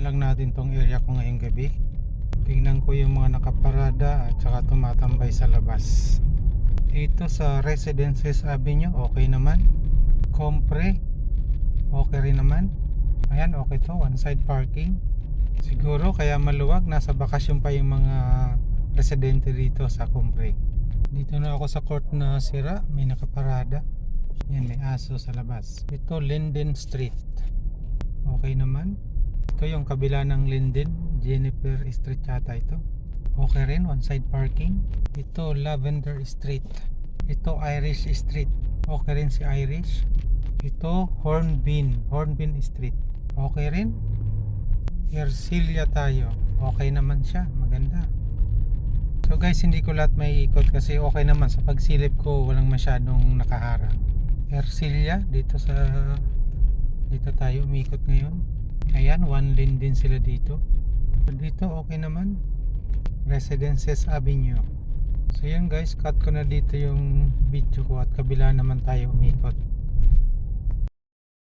Lang natin tong area ko ngayong gabi. Tingnan ko yung mga nakaparada at saka tumatambay sa labas. Dito sa Residences Avenue, okay naman. Compre, okay rin naman. Ayan, okay to. One side parking. Siguro kaya maluwag. Nasa bakasyon pa yung mga residente dito sa Compre. Dito na ako sa court na sira. May nakaparada. Yan, may aso sa labas. Ito, Linden Street. Okay naman. Ito yung kabila ng Linden. Jennifer Street yata ito. Okay rin, one side parking. Ito, Lavender Street. Ito, Irish Street. Okay rin si Irish. Ito, Hornbeam. Hornbeam Street. Okay rin. Ercilia tayo. Okay naman siya. Maganda. So guys, hindi ko lahat may ikot kasi okay naman sa pagsilip ko walang masyadong nakaharang. Ercilia dito sa dito tayo umikot ngayon. Ayan, one lane din sila dito. So, dito okay naman. Residences Avenue. So yan guys, cut ko na dito yung video ko at kabila naman tayo umikot.